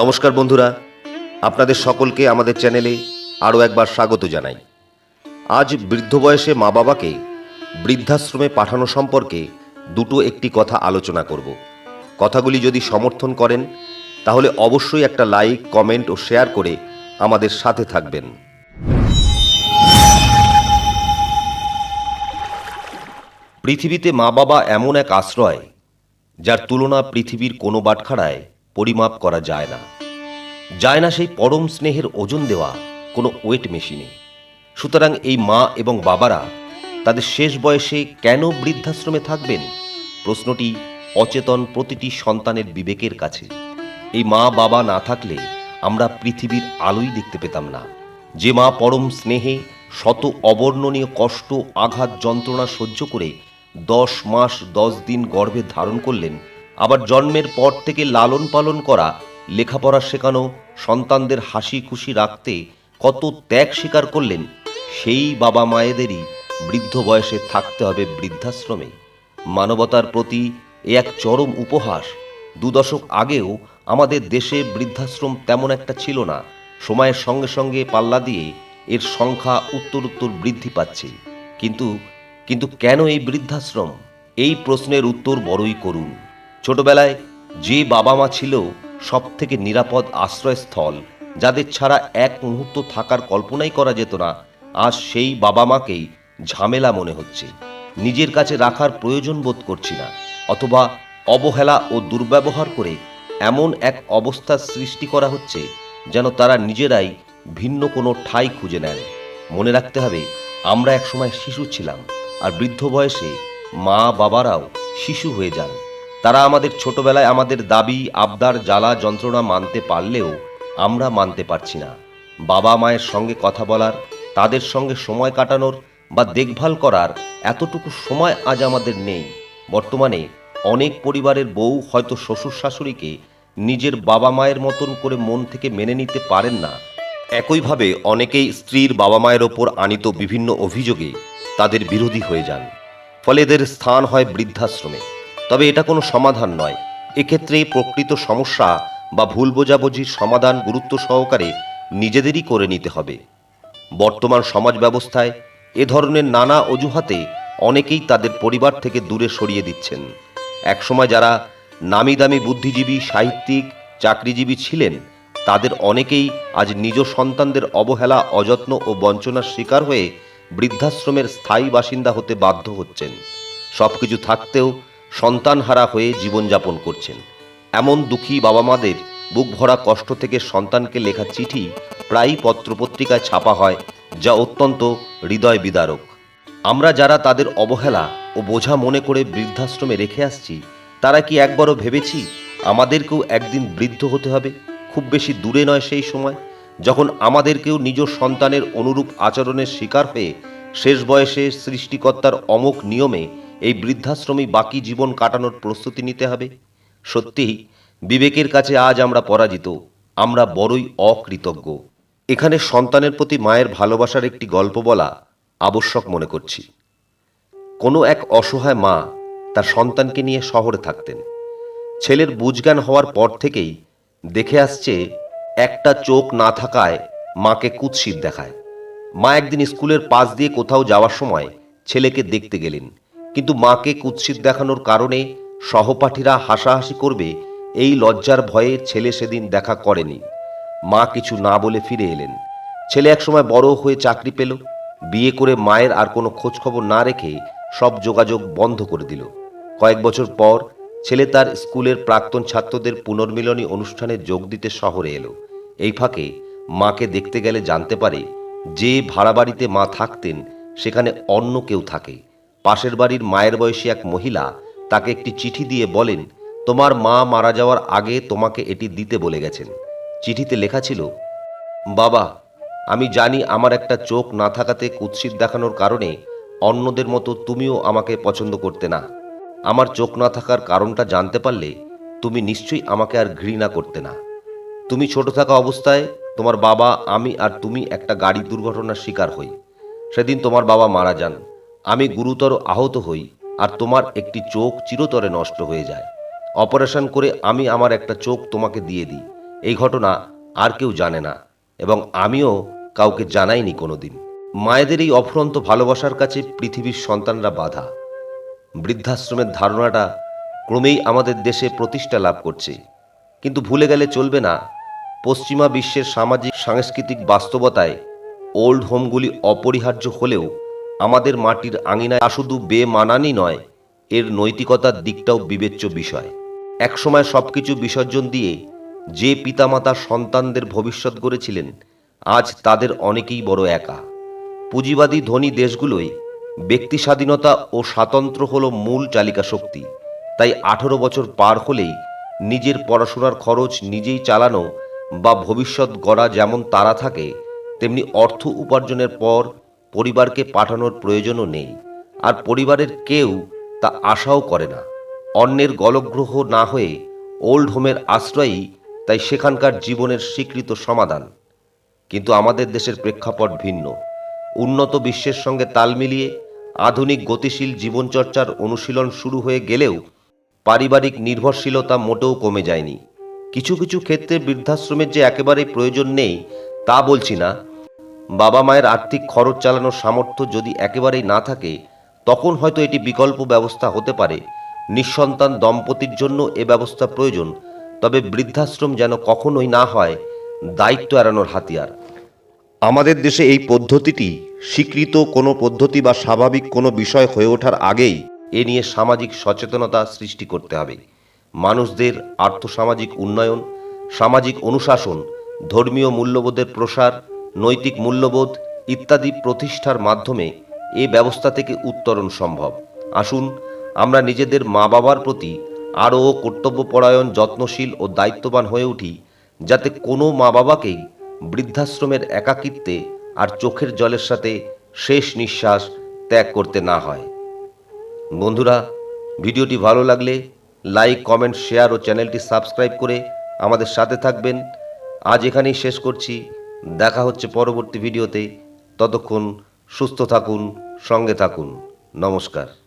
নমস্কার বন্ধুরা, আপনাদের সকলকে আমাদের চ্যানেলে আরও একবার স্বাগত জানাই। আজ বৃদ্ধ বয়সে মা বাবাকে বৃদ্ধাশ্রমে পাঠানো সম্পর্কে দুটো একটি কথা আলোচনা করব। কথাগুলি যদি সমর্থন করেন, তাহলে অবশ্যই একটা লাইক, কমেন্ট ও শেয়ার করে আমাদের সাথে থাকবেন। পৃথিবীতে মা বাবা এমন এক আশ্রয়, যার তুলনা পৃথিবীর কোনো বাটখারায় পরিমাপ করা যায় না। যায় না সেই পরম স্নেহের ওজন দেওয়া কোনো ওয়েট মেশিনে। সুতরাং এই মা এবং বাবারা তাদের শেষ বয়সে কেন বৃদ্ধাশ্রমে থাকবেন? প্রশ্নটি অচেতন প্রতিটি সন্তানের বিবেকের কাছে। এই মা বাবা না থাকলে আমরা পৃথিবীর আলোই দেখতে পেতাম না। যে মা পরম স্নেহে শত অবর্ণনীয় কষ্ট, আঘাত, যন্ত্রণা সহ্য করে দশ মাস দশ দিন গর্ভে ধারণ করলেন আবার জন্মের পর থেকে লালন পালন করা, লেখাপড়া শেখানো, সন্তানদের হাসি খুশি রাখতে কত ত্যাগ স্বীকার করলেন, সেই বাবা মায়েদেরই বৃদ্ধ বয়সে থাকতে হবে বৃদ্ধাশ্রমে। মানবতার প্রতি এ এক চরম উপহাস। দু দশক আগেও আমাদের দেশে বৃদ্ধাশ্রম তেমন একটা ছিল না। সময়ের সঙ্গে সঙ্গে পাল্লা দিয়ে এর সংখ্যা উত্তর উত্তর বৃদ্ধি পাচ্ছে। কিন্তু কিন্তু কেন এই বৃদ্ধাশ্রম? এই প্রশ্নের উত্তর বড়ই করুন। ছোটবেলায় যে বাবা মা ছিল সব থেকে নিরাপদ আশ্রয়স্থল, যাদের ছাড়া এক মুহূর্ত থাকার কল্পনাই করা যেত না, আজ সেই বাবা মাকেই ঝামেলা মনে হচ্ছে। নিজের কাছে রাখার প্রয়োজন বোধ করছি না, অথবা অবহেলা ও দুর্ব্যবহার করে এমন এক অবস্থার সৃষ্টি করা হচ্ছে যেন তারা নিজেরাই ভিন্ন কোনো ঠাঁই খুঁজে নেন। মনে রাখতে হবে, আমরা একসময় শিশু ছিলাম, আর বৃদ্ধ বয়সে মা বাবারাও শিশু হয়ে যান। তারা আমাদের ছোটবেলায় আমাদের দাবি, আবদার, জ্বালা, যন্ত্রণা মানতে পারলেও আমরা মানতে পারছি না। বাবা মায়ের সঙ্গে কথা বলার, তাদের সঙ্গে সময় কাটানোর বা দেখভাল করার এতটুকু সময় আজ আমাদের নেই। বর্তমানে অনেক পরিবারের বউ হয়তো শ্বশুর শাশুড়িকে নিজের বাবা মায়ের মতন করে মন থেকে মেনে নিতে পারেন না। একইভাবে অনেকেই স্ত্রীর বাবা মায়ের ওপর আনিত বিভিন্ন অভিযোগে তাদের বিরোধী হয়ে যান। ফলে এদের স্থান হয় বৃদ্ধাশ্রমে। তবে এটা কোনো সমাধান নয়। এক্ষেত্রে প্রকৃত সমস্যা বা ভুল বোঝাবুঝির সমাধান গুরুত্ব সহকারে নিজেদেরই করে নিতে হবে। বর্তমান সমাজ ব্যবস্থায় এ ধরনের নানা অজুহাতে অনেকেই তাদের পরিবার থেকে দূরে সরিয়ে দিচ্ছেন। একসময় যারা নামি দামি বুদ্ধিজীবী, সাহিত্যিক, চাকরিজীবী ছিলেন, তাদের অনেকেই আজ নিজ সন্তানদের অবহেলা, অযত্ন ও বঞ্চনার শিকার হয়ে বৃদ্ধাশ্রমের স্থায়ী বাসিন্দা হতে বাধ্য হচ্ছেন। সবকিছু থাকতেও সন্তানহারা হয়ে জীবনযাপন করছেন। এমন দুঃখী বাবা মাদের বুক ভরা কষ্ট থেকে সন্তানকে লেখা চিঠি প্রায়ই পত্রপত্রিকায় ছাপা হয়, যা অত্যন্ত হৃদয় বিদারক। আমরা যারা তাদের অবহেলা ও বোঝা মনে করে বৃদ্ধাশ্রমে রেখে আসছি, তারা কি একবারও ভেবেছি আমাদেরকেও একদিন বৃদ্ধ হতে হবে? খুব বেশি দূরে নয় সেই সময়, যখন আমাদেরকেও নিজ সন্তানের অনুরূপ আচরণের শিকার হয়ে শেষ বয়সে সৃষ্টিকর্তার অমোক নিয়মে এই বৃদ্ধাশ্রমে বাকি জীবন কাটানোর প্রস্তুতি নিতে হবে। সত্যিই, বিবেকের কাছে আজ আমরা পরাজিত, আমরা বড়ই অকৃতজ্ঞ। এখানে সন্তানের প্রতি মায়ের ভালোবাসার একটি গল্প বলা আবশ্যক মনে করছি। কোনো এক অসহায় মা তার সন্তানকে নিয়ে শহরে থাকতেন। ছেলের বুঝজ্ঞান হওয়ার পর থেকেই দেখে আসছে, একটা চোখ না থাকায় মাকে কুৎসিত দেখায়। মা একদিন স্কুলের পাশ দিয়ে কোথাও যাওয়ার সময় ছেলেকে দেখতে গেলেন। কিন্তু মাকে কুৎসিত দেখানোর কারণে সহপাঠীরা হাসাহাসি করবে এই লজ্জার ভয়ে ছেলে সেদিন দেখা করেনি। মা কিছু না বলে ফিরে এলেন। ছেলে একসময় বড় হয়ে চাকরি পেল, বিয়ে করে মায়ের আর কোনো খোঁজখবর না রেখে সব যোগাযোগ বন্ধ করে দিল। কয়েক বছর পর ছেলে তার স্কুলের প্রাক্তন ছাত্রদের পুনর্মিলনী অনুষ্ঠানে যোগ দিতে শহরে এলো। এই ফাঁকে মাকে দেখতে গেলে জানতে পারে যে ভাড়া বাড়িতে মা থাকতেন, সেখানে অন্য কেউ থাকে। পাশের বাড়ির মায়ের বয়সী এক মহিলা তাকে একটি চিঠি দিয়ে বলেন, তোমার মা মারা যাওয়ার আগে তোমাকে এটি দিতে বলে গেছেন। চিঠিতে লেখা ছিল, বাবা, আমি জানি আমার একটা চোখ না থাকাতে কুৎসিত দেখানোর কারণে অন্যদের মতো তুমিও আমাকে পছন্দ করতে না। আমার চোখ না থাকার কারণটা জানতে পারলে তুমি নিশ্চয়ই আমাকে আর ঘৃণা করতে না। তুমি ছোট থাকা অবস্থায় তোমার বাবা, আমি আর তুমি একটা গাড়ি দুর্ঘটনার শিকার হই। সেদিন তোমার বাবা মারা যান। আমি গুরুতর আহত হই আর তোমার একটি চোখ চিরতরে নষ্ট হয়ে যায়। অপারেশন করে আমি আমার একটা চোখ তোমাকে দিয়ে দিই। এই ঘটনা আর কেউ জানে না এবং আমিও কাউকে জানাইনি কোনোদিন। মায়েদের এই অফুরন্ত ভালোবাসার কাছে পৃথিবীর সন্তানরা বাধা। বৃদ্ধাশ্রমের ধারণাটা ক্রমেই আমাদের দেশে প্রতিষ্ঠা লাভ করছে। কিন্তু ভুলে গেলে চলবে না। পশ্চিমা বিশ্বের সামাজিক, সাংস্কৃতিক বাস্তবতায় ওল্ড হোমগুলি অপরিহার্য হলেও আমাদের মাটির আঙিনায় শুধু বেমানানই নয়, এর নৈতিকতার দিকটাও বিবেচ্য বিষয়। একসময় সব কিছু বিসর্জন দিয়ে যে পিতামাতা সন্তানদের ভবিষ্যৎ গড়েছিলেন, আজ তাদের অনেকেই বড় একা। পুঁজিবাদী ধনী দেশগুলোই ব্যক্তি স্বাধীনতা ও স্বাতন্ত্র্য হল মূল চালিকা শক্তি। তাই আঠেরো বছর পার হলেই নিজের পড়াশোনার খরচ নিজেই চালানো বা ভবিষ্যৎ গড়া যেমন তারা থাকে, তেমনি অর্থ উপার্জনের পর পরিবারকে পাঠানোর প্রয়োজনও নেই। আর পরিবারের কেউ তা আশাও করে না। অন্যের গলগ্রহ না হয়ে ওল্ড হোমের আশ্রয়ই তাই সেখানকার জীবনের স্বীকৃত সমাধান। কিন্তু আমাদের দেশের প্রেক্ষাপট ভিন্ন। উন্নত বিশ্বের সঙ্গে তাল মিলিয়ে আধুনিক গতিশীল জীবনচর্চার অনুশীলন শুরু হয়ে গেলেও পারিবারিক নির্ভরশীলতা মোটেও কমে যায়নি। কিছু কিছু ক্ষেত্রে বৃদ্ধাশ্রমের যে একেবারেই প্রয়োজন নেই তা বলছি না বাবা মায়ের আর্থিক খরচ চালানোর সামর্থ্য যদি একেবারেই না থাকে, তখন হয়তো এটি বিকল্প ব্যবস্থা হতে পারে। নিঃসন্তান দম্পতির জন্য এ ব্যবস্থা প্রয়োজন, তবে বৃদ্ধাশ্রম যেন কখনোই না হয়, দায়িত্ব এড়ানোর হাতিয়ার। আমাদের দেশে এই পদ্ধতিটি স্বীকৃত কোনো পদ্ধতি বা স্বাভাবিক কোনো বিষয় হয়ে ওঠার আগেই এ নিয়ে সামাজিক সচেতনতা সৃষ্টি করতে হবে। মানুষদের আর্থসামাজিক উন্নয়ন, সামাজিক অনুশাসন, ধর্মীয় মূল্যবোধের প্রসার নৈতিক মূল্যবোধ ইত্যাদি প্রতিষ্ঠার মাধ্যমে এ ব্যবস্থা থেকে উত্তরণ সম্ভব। আসুন, আমরা নিজেদের মা বাবার প্রতি আরও কর্তব্যপরায়ণ, যত্নশীল ও দায়িত্ববান হয়ে উঠি, যাতে কোনো মা বাবাকেই বৃদ্ধাশ্রমের একাকিত্বে আর চোখের জলের সাথে শেষ নিঃশ্বাস ত্যাগ করতে না হয়। বন্ধুরা, ভিডিওটি ভালো লাগলে লাইক, কমেন্ট, শেয়ার ও চ্যানেলটি সাবস্ক্রাইব করে আমাদের সাথে থাকবেন। আজ এখানেই শেষ করছি। দেখা হচ্ছে পরবর্তী ভিডিওতে। ততক্ষণ সুস্থ থাকুন সঙ্গে থাকুন। নমস্কার।